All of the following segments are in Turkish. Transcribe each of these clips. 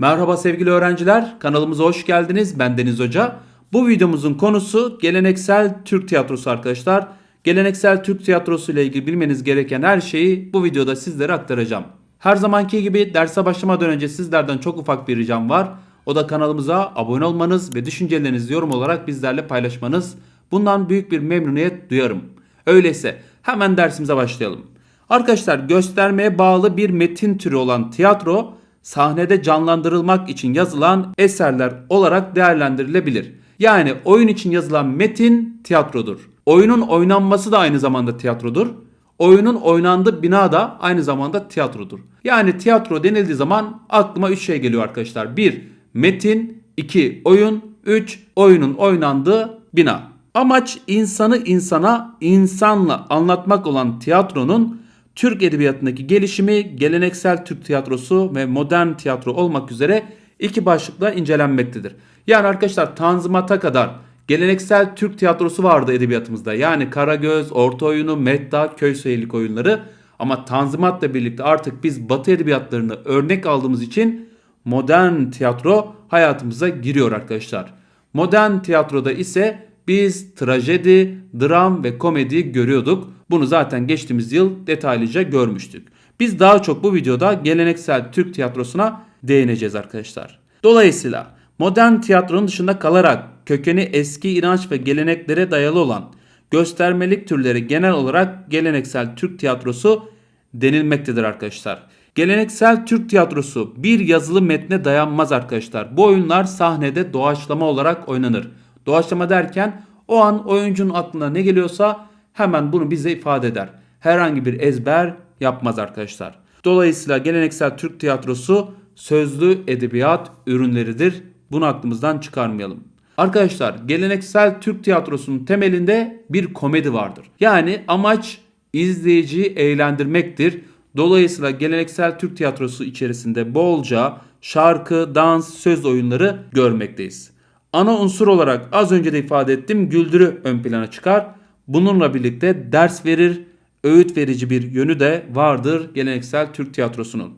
Merhaba sevgili öğrenciler, kanalımıza hoş geldiniz. Ben Deniz Hoca. Bu videomuzun konusu geleneksel Türk tiyatrosu arkadaşlar. Geleneksel Türk tiyatrosu ile ilgili bilmeniz gereken her şeyi bu videoda sizlere aktaracağım. Her zamanki gibi derse başlamadan önce sizlerden çok ufak bir ricam var. O da kanalımıza abone olmanız ve düşüncelerinizi yorum olarak bizlerle paylaşmanız. Bundan büyük bir memnuniyet duyarım. Öyleyse hemen dersimize başlayalım. Arkadaşlar göstermeye bağlı bir metin türü olan tiyatro sahnede canlandırılmak için yazılan eserler olarak değerlendirilebilir. Yani oyun için yazılan metin tiyatrodur. Oyunun oynanması da aynı zamanda tiyatrodur. Oyunun oynandığı bina da aynı zamanda tiyatrodur. Yani tiyatro denildiği zaman aklıma 3 şey geliyor arkadaşlar. 1. Metin 2. Oyun 3. Oyunun oynandığı bina. Amaç insanı insana, insanla anlatmak olan tiyatronun Türk edebiyatındaki gelişimi geleneksel Türk tiyatrosu ve modern tiyatro olmak üzere iki başlıkla incelenmektedir. Yani arkadaşlar Tanzimat'a kadar geleneksel Türk tiyatrosu vardı edebiyatımızda. Yani Karagöz, Orta Oyunu, Medda, Köy Seyirlik oyunları. Ama Tanzimat'la birlikte artık biz Batı edebiyatlarını örnek aldığımız için modern tiyatro hayatımıza giriyor arkadaşlar. Modern tiyatroda ise biz trajedi, dram ve komedi görüyorduk. Bunu zaten geçtiğimiz yıl detaylıca görmüştük. Biz daha çok bu videoda geleneksel Türk tiyatrosuna değineceğiz arkadaşlar. Dolayısıyla modern tiyatronun dışında kalarak kökeni eski inanç ve geleneklere dayalı olan göstermelik türleri genel olarak geleneksel Türk tiyatrosu denilmektedir arkadaşlar. Geleneksel Türk tiyatrosu bir yazılı metne dayanmaz arkadaşlar. Bu oyunlar sahnede doğaçlama olarak oynanır. Doğaçlama derken o an oyuncunun aklına ne geliyorsa hemen bunu bize ifade eder. Herhangi bir ezber yapmaz arkadaşlar. Dolayısıyla geleneksel Türk tiyatrosu sözlü edebiyat ürünleridir. Bunu aklımızdan çıkarmayalım. Arkadaşlar geleneksel Türk tiyatrosunun temelinde bir komedi vardır. Yani amaç izleyiciyi eğlendirmektir. Dolayısıyla geleneksel Türk tiyatrosu içerisinde bolca şarkı, dans, söz oyunları görmekteyiz. Ana unsur olarak az önce de ifade ettim güldürü ön plana çıkar. Bununla birlikte ders verir, öğüt verici bir yönü de vardır geleneksel Türk tiyatrosunun.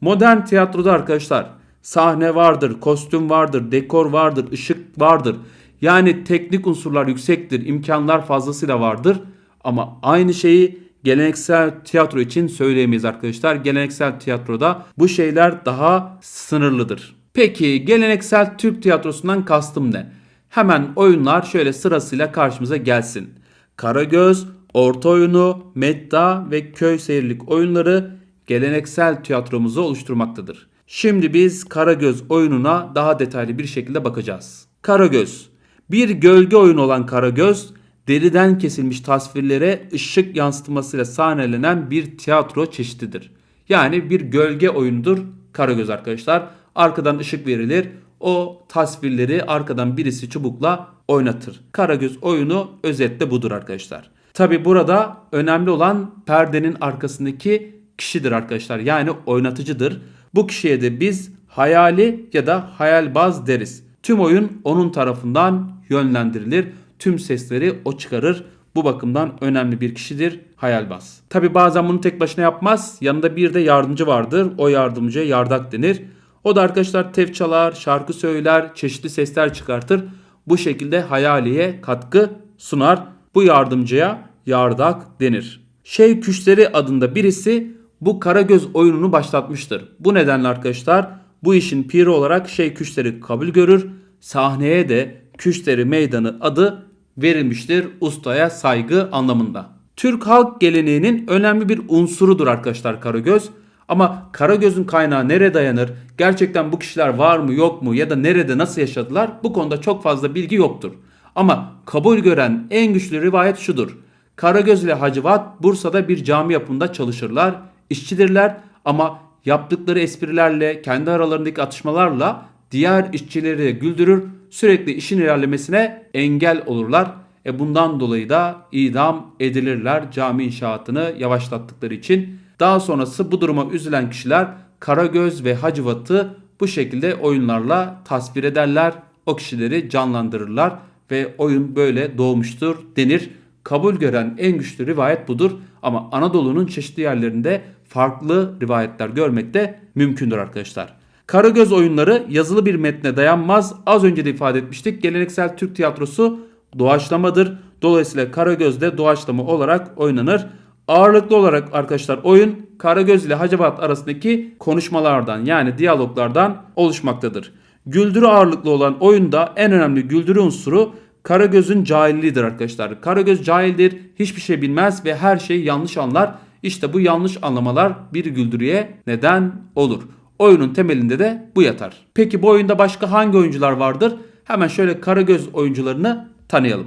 Modern tiyatroda arkadaşlar sahne vardır, kostüm vardır, dekor vardır, ışık vardır. Yani teknik unsurlar yüksektir, imkanlar fazlasıyla vardır. Ama aynı şeyi geleneksel tiyatro için söyleyemeyiz arkadaşlar. Geleneksel tiyatroda bu şeyler daha sınırlıdır. Peki geleneksel Türk tiyatrosundan kastım ne? Hemen oyunlar şöyle sırasıyla karşımıza gelsin. Karagöz, Orta Oyunu, Medda ve Köy Seyirlik oyunları geleneksel tiyatromuzu oluşturmaktadır. Şimdi biz Karagöz oyununa daha detaylı bir şekilde bakacağız. Karagöz Bir gölge oyunu olan Karagöz, deriden kesilmiş tasvirlere ışık yansıtmasıyla sahnelenen bir tiyatro çeşididir. Yani bir gölge oyunudur Karagöz arkadaşlar. Arkadan ışık verilir. O tasvirleri arkadan birisi çubukla oynatır. Karagöz oyunu özetle budur arkadaşlar. Tabi burada önemli olan perdenin arkasındaki kişidir arkadaşlar. Yani oynatıcıdır. Bu kişiye de biz hayali ya da hayalbaz deriz. Tüm oyun onun tarafından yönlendirilir. Tüm sesleri o çıkarır. Bu bakımdan önemli bir kişidir hayalbaz. Tabi bazen bunu tek başına yapmaz. Yanında bir de yardımcı vardır. O yardımcıya yardak denir. O da arkadaşlar tef çalar, şarkı söyler, çeşitli sesler çıkartır. Bu şekilde hayaliye katkı sunar. Bu yardımcıya yardak denir. Şey Küşleri adında birisi bu Karagöz oyununu başlatmıştır. Bu nedenle arkadaşlar bu işin piri olarak Şey Küşleri kabul görür. Sahneye de Küşleri Meydanı adı verilmiştir ustaya saygı anlamında. Türk halk geleneğinin önemli bir unsurudur arkadaşlar Karagöz. Ama Karagöz'ün kaynağı nereye dayanır? Gerçekten bu kişiler var mı yok mu ya da nerede nasıl yaşadılar? Bu konuda çok fazla bilgi yoktur. Ama kabul gören en güçlü rivayet şudur. Karagöz ile Hacivat Bursa'da bir cami yapımında çalışırlar, işçidirler ama yaptıkları esprilerle, kendi aralarındaki atışmalarla diğer işçileri güldürür, sürekli işin ilerlemesine engel olurlar. E bundan dolayı da idam edilirler cami inşaatını yavaşlattıkları için. Daha sonrası bu duruma üzülen kişiler Karagöz ve Hacivat'ı bu şekilde oyunlarla tasvir ederler. O kişileri canlandırırlar ve oyun böyle doğmuştur denir. Kabul gören en güçlü rivayet budur ama Anadolu'nun çeşitli yerlerinde farklı rivayetler görmek de mümkündür arkadaşlar. Karagöz oyunları yazılı bir metne dayanmaz. Az önce de ifade etmiştik. Geleneksel Türk tiyatrosu doğaçlamadır. Dolayısıyla Karagöz de doğaçlama olarak oynanır. Ağırlıklı olarak arkadaşlar oyun Karagöz ile Hacivat arasındaki konuşmalardan yani diyaloglardan oluşmaktadır. Güldürü ağırlıklı olan oyunda en önemli güldürü unsuru Karagöz'ün cahilliğidir arkadaşlar. Karagöz cahildir, hiçbir şey bilmez ve her şeyi yanlış anlar. İşte bu yanlış anlamalar bir güldürüye neden olur. Oyunun temelinde de bu yatar. Peki bu oyunda başka hangi oyuncular vardır? Hemen şöyle Karagöz oyuncularını tanıyalım.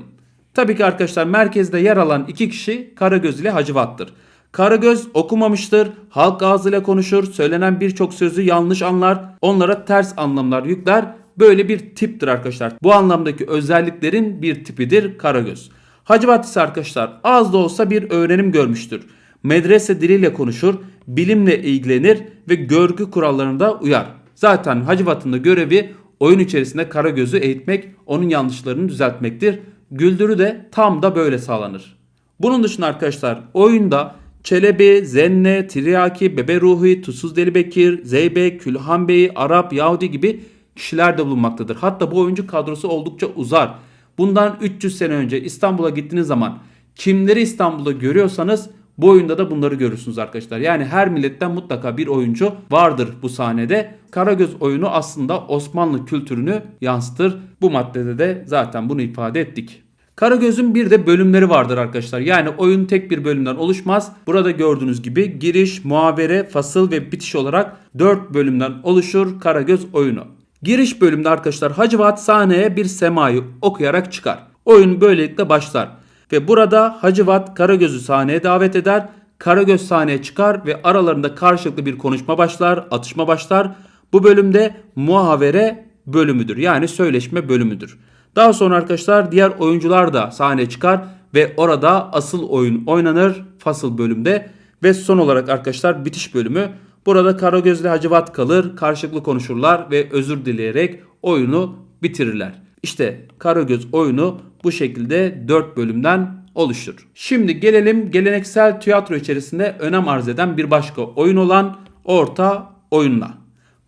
Tabii ki arkadaşlar merkezde yer alan iki kişi Karagöz ile Hacivat'tır. Karagöz okumamıştır, halk ağzıyla konuşur, söylenen birçok sözü yanlış anlar, onlara ters anlamlar yükler. Böyle bir tiptir arkadaşlar. Bu anlamdaki özelliklerin bir tipidir Karagöz. Hacivat ise arkadaşlar az da olsa bir öğrenim görmüştür. Medrese diliyle konuşur, bilimle ilgilenir ve görgü kurallarına da uyar. Zaten Hacivat'ın da görevi oyun içerisinde Karagöz'ü eğitmek, onun yanlışlarını düzeltmektir. Güldürü de tam da böyle sağlanır. Bunun dışında arkadaşlar oyunda Çelebi, Zenne, Tiryaki, Bebe Ruhi, Tuzsuz Deli Bekir, Zeybek, Külhan Bey, Arap, Yahudi gibi kişiler de bulunmaktadır. Hatta bu oyuncu kadrosu oldukça uzar. Bundan 300 sene önce İstanbul'a gittiğiniz zaman kimleri İstanbul'da görüyorsanız bu oyunda da bunları görürsünüz arkadaşlar. Yani her milletten mutlaka bir oyuncu vardır bu sahnede. Karagöz oyunu aslında Osmanlı kültürünü yansıtır. Bu maddede de zaten bunu ifade ettik. Karagöz'ün bir de bölümleri vardır arkadaşlar. Yani oyun tek bir bölümden oluşmaz. Burada gördüğünüz gibi giriş, muhabere, fasıl ve bitiş olarak 4 bölümden oluşur Karagöz oyunu. Giriş bölümde arkadaşlar Hacivat sahneye bir semayı okuyarak çıkar. Oyun böylelikle başlar. Ve burada Hacivat Karagöz'ü sahneye davet eder. Karagöz sahneye çıkar ve aralarında karşılıklı bir konuşma başlar, atışma başlar. Bu bölümde muhavere bölümüdür. Yani söyleşme bölümüdür. Daha sonra arkadaşlar diğer oyuncular da sahneye çıkar ve orada asıl oyun oynanır fasıl bölümde. Ve son olarak arkadaşlar bitiş bölümü. Burada Karagöz ile Hacivat kalır, karşılıklı konuşurlar ve özür dileyerek oyunu bitirirler. İşte Karagöz oyunu bu şekilde 4 bölümden oluşur. Şimdi gelelim geleneksel tiyatro içerisinde önem arz eden bir başka oyun olan orta oyunla.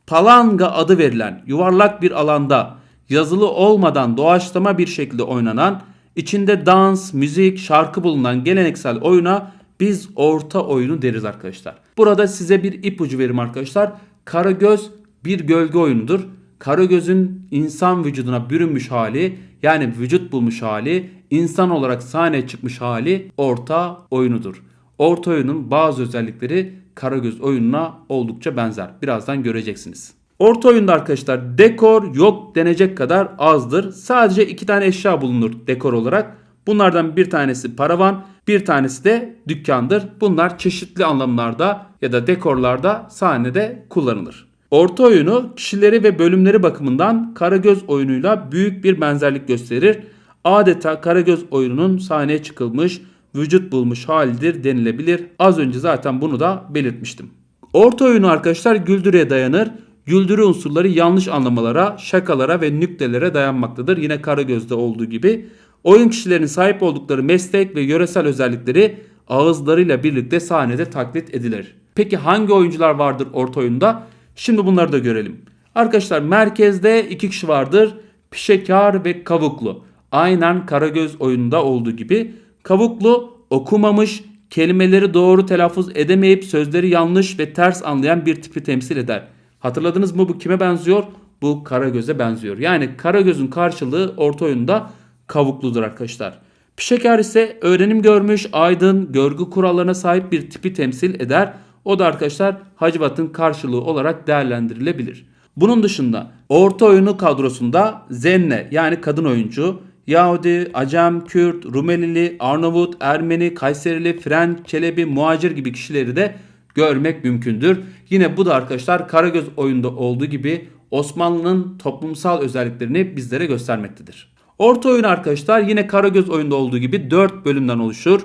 Palanga adı verilen yuvarlak bir alanda yazılı olmadan doğaçlama bir şekilde oynanan, içinde dans, müzik, şarkı bulunan geleneksel oyuna biz orta oyunu deriz arkadaşlar. Burada size bir ipucu verim arkadaşlar. Karagöz bir gölge oyunudur. Karagöz'ün insan vücuduna bürünmüş hali yani vücut bulmuş hali, insan olarak sahneye çıkmış hali orta oyunudur. Orta oyunun bazı özellikleri Karagöz oyununa oldukça benzer. Birazdan göreceksiniz. Orta oyunda arkadaşlar dekor yok denecek kadar azdır. Sadece iki tane eşya bulunur dekor olarak. Bunlardan bir tanesi paravan, bir tanesi de dükkandır. Bunlar çeşitli anlamlarda ya da dekorlarda sahnede kullanılır. Orta oyunu kişileri ve bölümleri bakımından Karagöz oyunuyla büyük bir benzerlik gösterir. Adeta Karagöz oyununun sahneye çıkılmış, vücut bulmuş halidir denilebilir. Az önce zaten bunu da belirtmiştim. Orta oyunu arkadaşlar güldürüye dayanır. Güldürü unsurları yanlış anlamalara, şakalara ve nüktelere dayanmaktadır. Yine Karagöz'de olduğu gibi. Oyun kişilerinin sahip oldukları meslek ve yöresel özellikleri ağızlarıyla birlikte sahnede taklit edilir. Peki hangi oyuncular vardır orta oyunda? Şimdi bunları da görelim. Arkadaşlar merkezde iki kişi vardır. Pişekar ve Kavuklu. Aynen Karagöz oyununda olduğu gibi. Kavuklu okumamış, kelimeleri doğru telaffuz edemeyip sözleri yanlış ve ters anlayan bir tipi temsil eder. Hatırladınız mı bu kime benziyor? Bu Karagöz'e benziyor. Yani Karagöz'ün karşılığı orta oyunda Kavukludur arkadaşlar. Pişekar ise öğrenim görmüş, aydın, görgü kurallarına sahip bir tipi temsil eder. O da arkadaşlar Hacivat'ın karşılığı olarak değerlendirilebilir. Bunun dışında orta oyunu kadrosunda Zenne yani kadın oyuncu, Yahudi, Acem, Kürt, Rumelili, Arnavut, Ermeni, Kayserili, Frenk, Çelebi, Muacir gibi kişileri de görmek mümkündür. Yine bu da arkadaşlar Karagöz oyunda olduğu gibi Osmanlı'nın toplumsal özelliklerini bizlere göstermektedir. Orta oyun arkadaşlar yine Karagöz oyunda olduğu gibi 4 bölümden oluşur.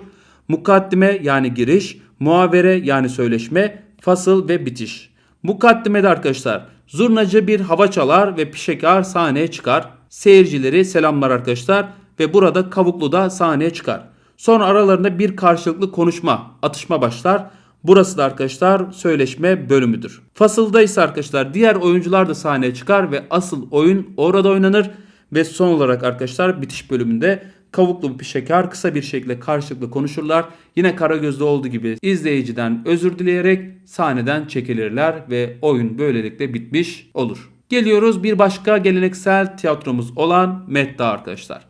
Mukaddime yani giriş, muavere yani söyleşme, fasıl ve bitiş. Mukaddimede arkadaşlar zurnacı bir hava çalar ve pişekar sahneye çıkar. Seyircileri selamlar arkadaşlar ve burada kavuklu da sahneye çıkar. Sonra aralarında bir karşılıklı konuşma, atışma başlar. Burası da arkadaşlar söyleşme bölümüdür. Fasılda ise arkadaşlar diğer oyuncular da sahneye çıkar ve asıl oyun orada oynanır. Ve son olarak arkadaşlar bitiş bölümünde kavuklu bir şeker kısa bir şekilde karşılıklı konuşurlar. Yine Karagöz'de olduğu gibi izleyiciden özür dileyerek sahneden çekilirler ve oyun böylelikle bitmiş olur. Geliyoruz bir başka geleneksel tiyatromuz olan Medda arkadaşlar.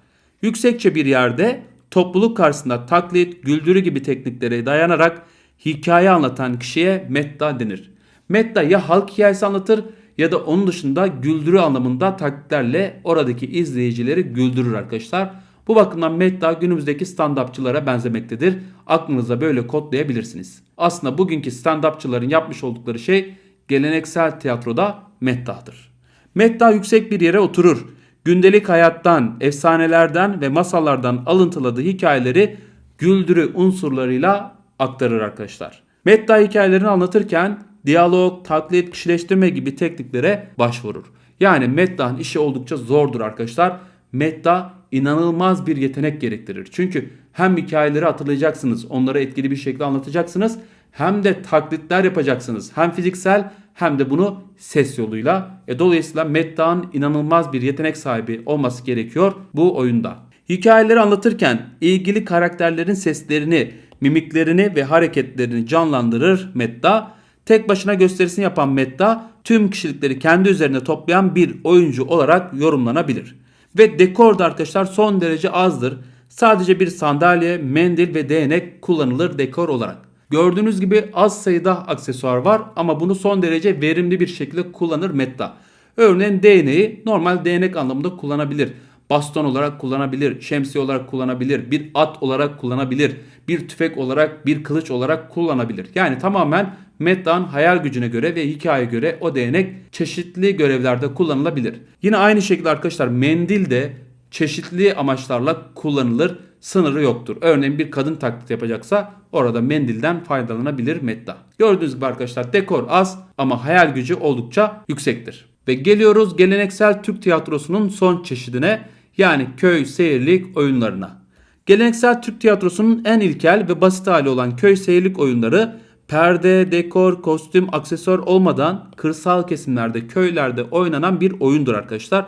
Yüksekçe bir yerde topluluk karşısında taklit, güldürü gibi tekniklere dayanarak hikaye anlatan kişiye Medda denir. Medda ya halk hikayesi anlatır ya da onun dışında güldürü anlamında taklitlerle oradaki izleyicileri güldürür arkadaşlar. Bu bakımdan Medda günümüzdeki stand-upçılara benzemektedir. Aklınıza böyle kodlayabilirsiniz. Aslında bugünkü stand-upçıların yapmış oldukları şey geleneksel tiyatroda Medda'dır. Medda yüksek bir yere oturur. Gündelik hayattan, efsanelerden ve masallardan alıntıladığı hikayeleri güldürü unsurlarıyla aktarır arkadaşlar. Medda hikayelerini anlatırken diyalog, taklit, kişileştirme gibi tekniklere başvurur. Yani Medda'nın işi oldukça zordur arkadaşlar. Medda inanılmaz bir yetenek gerektirir. Çünkü hem hikayeleri hatırlayacaksınız, onları etkili bir şekilde anlatacaksınız. Hem de taklitler yapacaksınız. Hem fiziksel hem de bunu ses yoluyla. E, dolayısıyla Medda'nın inanılmaz bir yetenek sahibi olması gerekiyor bu oyunda. Hikayeleri anlatırken ilgili karakterlerin seslerini, mimiklerini ve hareketlerini canlandırır Medda. Tek başına gösterisini yapan Medda tüm kişilikleri kendi üzerine toplayan bir oyuncu olarak yorumlanabilir. Ve dekor da arkadaşlar son derece azdır. Sadece bir sandalye, mendil ve değnek kullanılır dekor olarak. Gördüğünüz gibi az sayıda aksesuar var ama bunu son derece verimli bir şekilde kullanır Medda. Örneğin değneği normal değnek anlamında kullanabilir. Baston olarak kullanabilir, şemsiye olarak kullanabilir, bir at olarak kullanabilir, bir tüfek olarak, bir kılıç olarak kullanabilir. Yani tamamen Medda'nın hayal gücüne göre ve hikayeye göre o değnek çeşitli görevlerde kullanılabilir. Yine aynı şekilde arkadaşlar mendil de çeşitli amaçlarla kullanılır. Sınırı yoktur. Örneğin bir kadın taklit yapacaksa orada mendilden faydalanabilir Medda. Gördüğünüz gibi arkadaşlar dekor az ama hayal gücü oldukça yüksektir. Ve geliyoruz geleneksel Türk tiyatrosunun son çeşidine yani köy seyirlik oyunlarına. Geleneksel Türk tiyatrosunun en ilkel ve basit hali olan köy seyirlik oyunları perde, dekor, kostüm, aksesuar olmadan kırsal kesimlerde, köylerde oynanan bir oyundur arkadaşlar.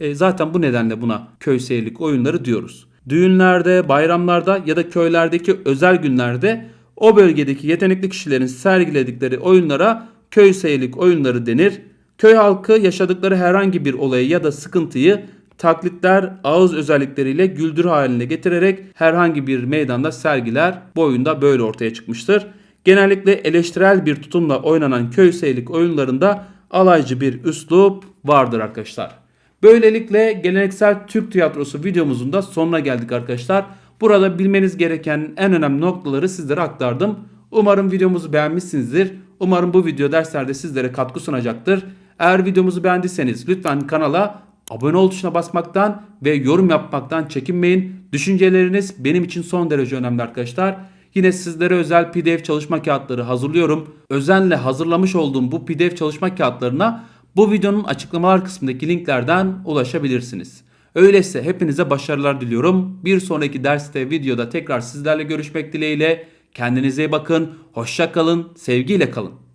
E, zaten bu nedenle buna köy seyirlik oyunları diyoruz. Düğünlerde, bayramlarda ya da köylerdeki özel günlerde o bölgedeki yetenekli kişilerin sergiledikleri oyunlara köy seyirlik oyunları denir. Köy halkı yaşadıkları herhangi bir olayı ya da sıkıntıyı taklitler, ağız özellikleriyle güldür haline getirerek herhangi bir meydanda sergiler. Bu oyunda böyle ortaya çıkmıştır. Genellikle eleştirel bir tutumla oynanan köy seyirlik oyunlarında alaycı bir üslup vardır arkadaşlar. Böylelikle geleneksel Türk tiyatrosu videomuzun da sonuna geldik arkadaşlar. Burada bilmeniz gereken en önemli noktaları sizlere aktardım. Umarım videomuzu beğenmişsinizdir. Umarım bu video derslerde sizlere katkı sunacaktır. Eğer videomuzu beğendiyseniz lütfen kanala abone ol tuşuna basmaktan ve yorum yapmaktan çekinmeyin. Düşünceleriniz benim için son derece önemli arkadaşlar. Yine sizlere özel PDF çalışma kağıtları hazırlıyorum. Özenle hazırlamış olduğum bu PDF çalışma kağıtlarına bu videonun açıklamalar kısmındaki linklerden ulaşabilirsiniz. Öyleyse hepinize başarılar diliyorum. Bir sonraki derste videoda tekrar sizlerle görüşmek dileğiyle. Kendinize iyi bakın. Hoşça kalın. Sevgiyle kalın.